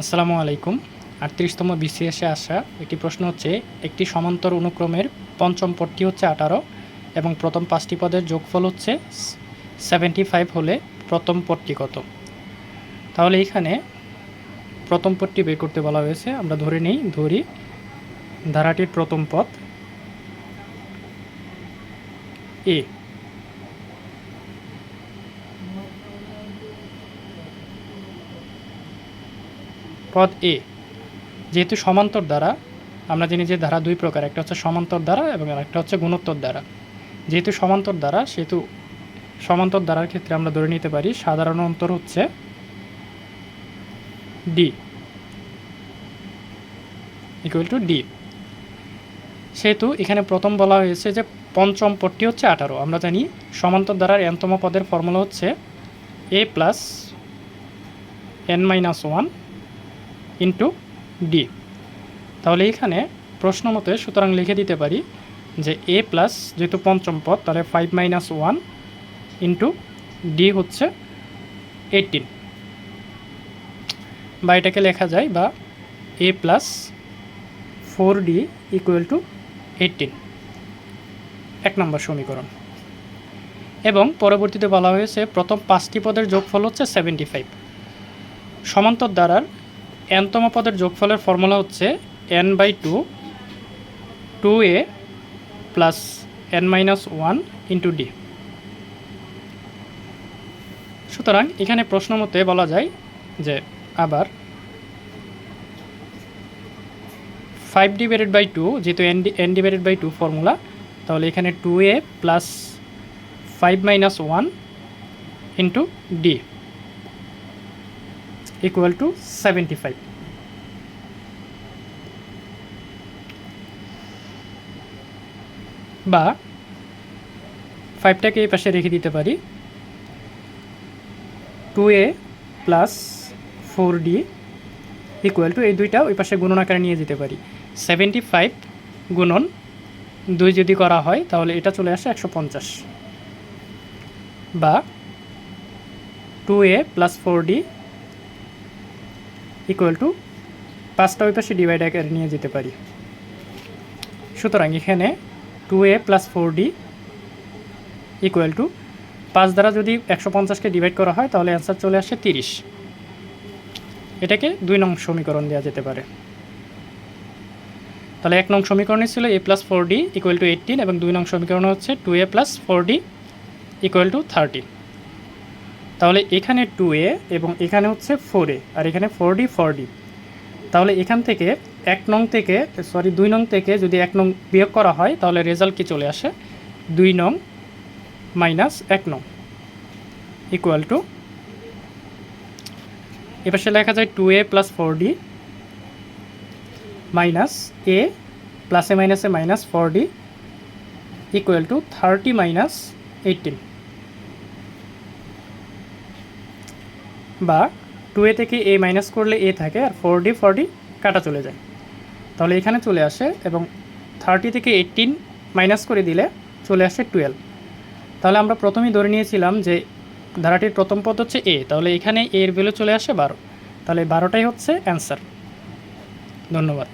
আসসালামু আলাইকুম। আটত্রিশতম বিসিএসে আসা একটি প্রশ্ন হচ্ছে, একটি সমান্তর অনুক্রমের পঞ্চম পদটি হচ্ছে আঠারো এবং প্রথম পাঁচটি পদের যোগফল হচ্ছে সেভেন্টি ফাইভ হলে প্রথম পদটি কত? তাহলে এখানে প্রথম পদটি বের করতে বলা হয়েছে। আমরা ধরে নেই, ধরি ধারাটির প্রথম পদ এ। পদ এ যেহেতু সমান্তর দ্বারা, আমরা জানি যে ধারা দুই প্রকার, একটা হচ্ছে সমান্তর দ্বারা এবং একটা হচ্ছে গুণোত্তর দ্বারা। যেহেতু সমান্তর দ্বারা, সেহেতু সমান্তর দ্বারার ক্ষেত্রে আমরা ধরে নিতে পারি সাধারণ অন্তর হচ্ছে ডি ইকুয়াল টু ডি সেহেতু এখানে প্রথম বলা হয়েছে যে পঞ্চম পদটি হচ্ছে আঠারো। আমরা জানি সমান্তর দ্বারার এনতম পদের ফর্মুলা হচ্ছে A plus N minus one into D তাহলে এখানে প্রশ্ন মতে সুতরাং লিখে দিতে পারি যে এ প্লাস যেহেতু পঞ্চম পদ, তাহলে five minus one into D হচ্ছে এইটিন বা এটাকে লেখা যায় বা A plus four D equal to eighteen এক নম্বর সমীকরণ। এবং পরবর্তীতে বলা হয়েছে প্রথম পাঁচটি পদের যোগফল হচ্ছে সেভেন্টি ফাইভ সমান্তর দ্বারার এনতম পদের যোগফলের ফর্মুলা হচ্ছে N by two two A plus N minus one into D সুতরাং এখানে প্রশ্ন মতে বলা যায় যে আবার ফাইভ ডিভাইডেড বাই টু যেহেতু N N divided by two formula, তাহলে এখানে two A plus five minus one into D equal to seventy five বা ফাইভটাকে এই পাশে রেখে দিতে পারি। Two A plus four D equal to এই দুইটা ওই পাশে গুণন আকারে নিয়ে যেতে পারি। সেভেন্টি ফাইভ গুণন দুই যদি করা হয়, তাহলে এটা চলে আসে একশো পঞ্চাশ। বা two A plus four D equal to পাঁচটা ওই পাশে ডিভাইড আকারে নিয়ে যেতে পারি। সুতরাং এখানে two A plus four D equal to পাঁচ দ্বারা যদি একশো পঞ্চাশকে ডিভাইড করা হয়, তাহলে অ্যান্সার চলে আসে তিরিশ। এটাকে দুই নং সমীকরণ দেওয়া যেতে পারে। তাহলে এক নং সমীকরণে ছিল A plus four D equal to eighteen এবং দুই নং সমীকরণ হচ্ছে two A plus four D equal to thirteen তাহলে এখানে টু এ এবং এখানে হচ্ছে ফোর এ আর এখানে ফোর ডি ফোর ডি তাহলে এখান থেকে এক নং থেকে সরি দুই নং থেকে যদি এক নং বিয়োগ করা হয়, তাহলে রেজাল্ট কি চলে আসে? দুই নং মাইনাস এক নং ইকুয়াল টু এপাশে লেখা যায় two A plus four D minus A প্লাসে মাইনাসে minus four D equal to thirty minus eighteen বা টু এ থেকে এ মাইনাস করলে এ থাকে আর ফোর ডি ফোর ডি কাটা চলে যায়। তাহলে এখানে চলে আসে এবং থার্টি থেকে এইটিন মাইনাস করে দিলে চলে আসে টুয়েলভ তাহলে আমরা প্রথমেই ধরে নিয়েছিলাম যে ধারাটির প্রথম পদ হচ্ছে এ তাহলে এখানে এর ভ্যালু চলে আসে বারো। তাহলে বারোটাই হচ্ছে অ্যান্সার ধন্যবাদ।